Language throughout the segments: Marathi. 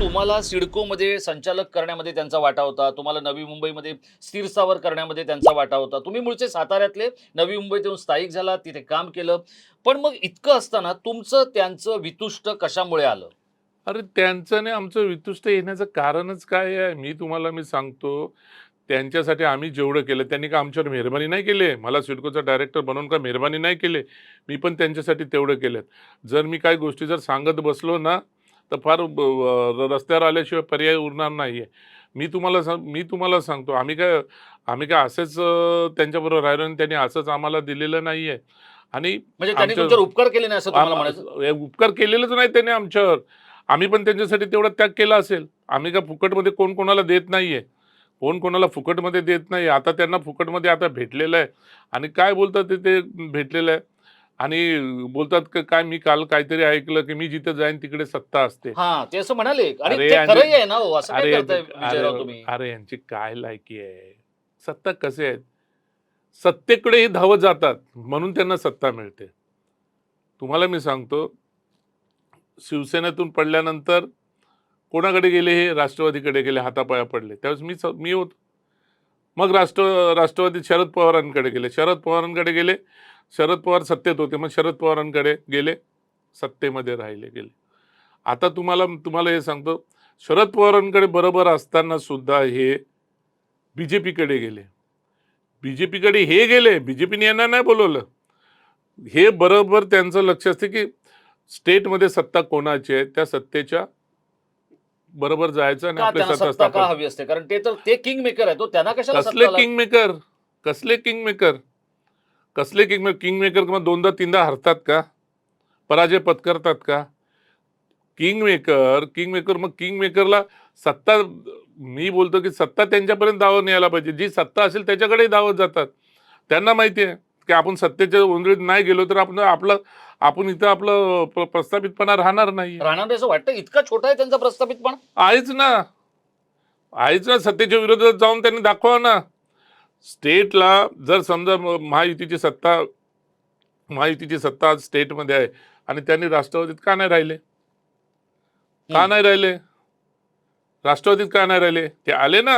तुम्हाला सिडकोमध्ये संचालक करण्यामध्ये त्यांचा वाटा होता तुम्हाला नवी मुंबईमध्ये स्थिर स्थावर करण्यामध्ये त्यांचा वाटा होता. तुम्ही मूळचे साताऱ्यातले नवी मुंबईत येऊन स्थायिक झाला तिथे काम केलं. पण मग इतकं असताना तुमचं त्यांचं वितुष्ट कशामुळे आलं? अरे त्यांचं आणि आमचं वितुष्ट येण्याचं कारणच काय आहे? मी तुम्हाला मी सांगतो त्यांच्यासाठी आम्ही जेवढं केलं त्यांनी का आमच्यावर मेहरबानी नाही केली? मला सिडकोचा डायरेक्टर बनवून का मेहरबानी नाही केली? मी पण त्यांच्यासाठी तेवढं केलं जर मी काही गोष्टी जर सांगत बसलो ना तर फार रस्त्यावर आल्याशिवाय पर्याय उरणार नाही आहे मी तुम्हाला सांग मी तुम्हाला सांगतो आम्ही काय आम्ही काय असंच त्यांच्याबरोबर राहिलो आणि त्यांनी असंच आम्हाला दिलेलं नाही आहे आणि म्हणजे त्यांनी आमच्या- तुमच्यावर उपकार केले नाही असं तुम्हाला म्हणायचं? आम- उपकार केलेलेच नाही त्यांनी आमच्यावर. आम्ही पण त्यांच्यासाठी तेवढा त्याग केला असेल. आम्ही का फुकटमध्ये कोण कोणाला देत नाहीये. कोण कोणाला फुकटमध्ये देत नाही आता त्यांना फुकटमध्ये आता भेटलेलं आहे. आणि काय बोलतात ते ते भेटलेलं आहे? आणि बोलतात की काय मी काल काहीतरी ऐकलं की मी जिथे जाईन तिकडे सत्ता असते. हा ते असं म्हणाले. अरे ना हो अरे अरे तुम्ही? अरे यांची काय लायकी आहे? सत्ता कसे आहेत? सत्तेकडेही धावत जातात म्हणून त्यांना सत्ता मिळते. तुम्हाला मी सांगतो शिवसेनेतून पडल्यानंतर कोणाकडे गेले हे? राष्ट्रवादीकडे गेले हातापाया पडले. त्यावेळेस मी स- मी होतो. मग राष्ट्र राष्ट्रवादी शरद पवारांकडे गेले. शरद पवारांकडे गेले शरद पवार सत्तेत होते मग शरद पवारांकडे गेले सत्तेमध्ये राहिले गेले. आता तुम्हाला तुम्हाला हे सांगतो शरद पवारांकडे बरोबर असताना सुद्धा हे बी जे पीकडे गेले. बी जे पीकडे हे गेले बी जे पीने यांना नाही बोलवलं. हे बरोबर त्यांचं लक्ष असते की स्टेटमध्ये सत्ता कोणाची आहे त्या सत्तेच्या बरोबर जायचं आणि का आपली त्यांना सत्ता स्थापन. हवी असते? कारण ते तर ते किंग मेकर आहे तो त्यांना कशाला कसले सत्ता किंग मेकर कसले किंग मेकर कसले किंग मेकर किंग मेकर मग दोनदा तीनदा हरतात का? पराजय पत्करतात का? किंग मेकर किंग मेकर मग किंग मेकरला सत्ता मी बोलतो की सत्ता त्यांच्यापर्यंत धावत नाही यायला पाहिजे. जी सत्ता असेल त्याच्याकडेही धावत जातात. त्यांना माहिती आहे की आपण सत्तेच्या उंदरीत नाही गेलो तर आपण आपलं आपण इथं आपलं प्र- प्रस्थापितपणा राहणार नाही. राहणार असं वाटतं? इतका छोटा आहे त्यांचा प्रस्थापितपण? आहेच ना. आहेच ना सत्तेच्या विरोधात जाऊन त्यांनी दाखवा ना. स्टेटला जर समजा महायुतीची सत्ता महायुतीची सत्ता आज स्टेटमध्ये आहे आणि त्यांनी राष्ट्रवादीत का नाही राहिले? का. नाही राहिले? राष्ट्रवादीत का नाही राहिले? ते आले ना.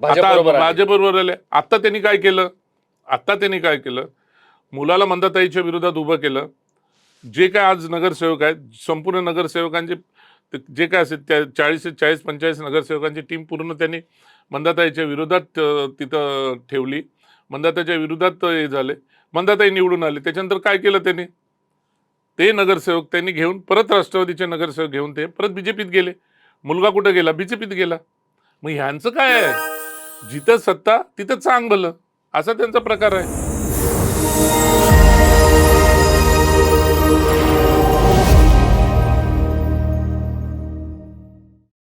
आता. भाजपबरोबर आले. आता त्यांनी काय केलं? आता त्यांनी काय केलं? मुलाला मंदाताईच्या विरोधात उभं केलं. जे काय आज नगरसेवक आहेत संपूर्ण नगरसेवकांचे जे काय असेल त्या चाळीस चाळीस पंचेचाळीस नगरसेवकांची टीम पूर्ण त्यांनी मंदाताईच्या विरोधात तिथं ठेवली. मंदाताईच्या विरोधात हे झाले. मंदाताई निवडून आले. त्याच्यानंतर काय केलं त्यांनी? ते नगरसेवक त्यांनी घेऊन परत राष्ट्रवादीचे नगरसेवक घेऊन ते परत बीजेपीत गेले. मुलगा कुठं गेला? बीजेपीत गेला. मग ह्यांचं काय आहे? जिथं सत्ता तिथं चांग भलं असा त्यांचा प्रकार आहे.